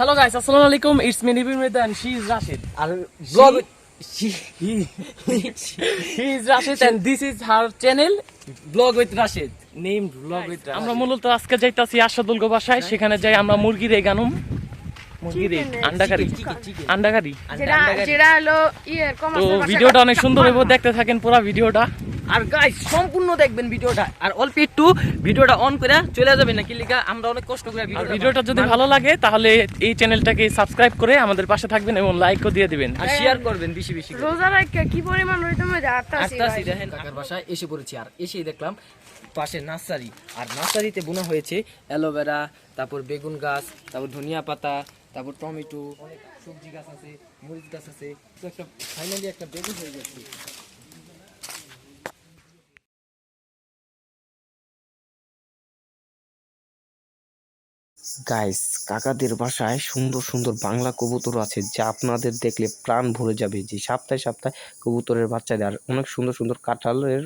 Hello guys আসসালামু আলাইকুম it's me Nibir মেদান she is Rashid R blog he he is Rashid and this is her blog with Rashed name blog with আমরা মূলত আজকে যাইতাছি আশাদুল বাসায়। সেখানে যাই আমরা মুরগির এই গানুম। মুরগির এই Chicken, আন্ডা কারি chicken, chicken. আন্ডা কারি যেটা যেটা হলো তো ভিডিওটা অনেক সুন্দর হইব। দেখতে থাকেন পুরো ভিডিওটা। আর গাইস সম্পূর্ণ দেখবেন ভিডিওটা। আর অল্প একটু ভিডিওটা অন করে চলে যাবেন না কি লিখা আমরা অনেক কষ্ট করে ভিডিওটা ভিডিওটা যদি ভালো লাগে তাহলে এই চ্যানেলটাকে সাবস্ক্রাইব করে আমাদের পাশে থাকবেন এবং লাইকও দিয়ে দিবেন। আর শেয়ার করবেন বেশি বেশি করে। রোজা রাখা কি পরিমাণ রইতে আটটা আটটাছি দেখেন কাকার বাসায় এসে পড়েছি। আর এসেই দেখলাম পাশে নার্সারি। আর নার্সারিতে বোনা হয়েছে অ্যালোভেরা তারপর বেগুন গাছ তারপর ধনিয়া পাতা তারপর টমেটো অনেক সবজি গাছ আছে মরিচ গাছ আছে। তো একটা ফাইনালি একটা বেগুন হয়ে গেছে। গাইস কাকাদের বাসায় সুন্দর সুন্দর বাংলা কবুতর আছে যা আপনাদের দেখলে প্রাণ ভরে যাবে যে সপ্তাহে সপ্তাহে কবুতরের বাচ্চা দেয় আর অনেক সুন্দর সুন্দর কাঁঠালের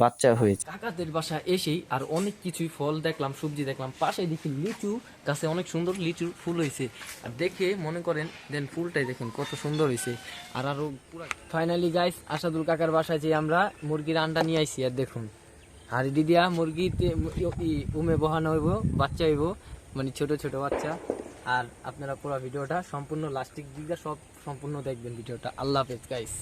বাচ্চা হয়েছে। কাকাদের বাসা এসেই আর অনেক কিছুই ফল দেখলাম, সবজি দেখলাম। পাশে দেখি লিচু, গাছে অনেক সুন্দর লিচু ফুল হয়েছে। আর দেখে মনে করেন, দেন ফুলটাই দেখেন কত সুন্দর হয়েছে। আর আরও পুরা ফাইনালি গাইস আসাদুল কাকার বাসায় যে আমরা মুরগির আন্ডা নিয়ে আইছি, আর দেখুন। আর দিদিয়া মুরগিতে উমে বহানো হইব, বাচ্চা হইব। মানে ছোট ছোট বাচ্চা। আর আপনারা পুরো ভিডিওটা সম্পূর্ণ লাস্টিক দিকটা সব সম্পূর্ণ দেখবেন ভিডিওটা। আল্লাহ হাফেজ গাইস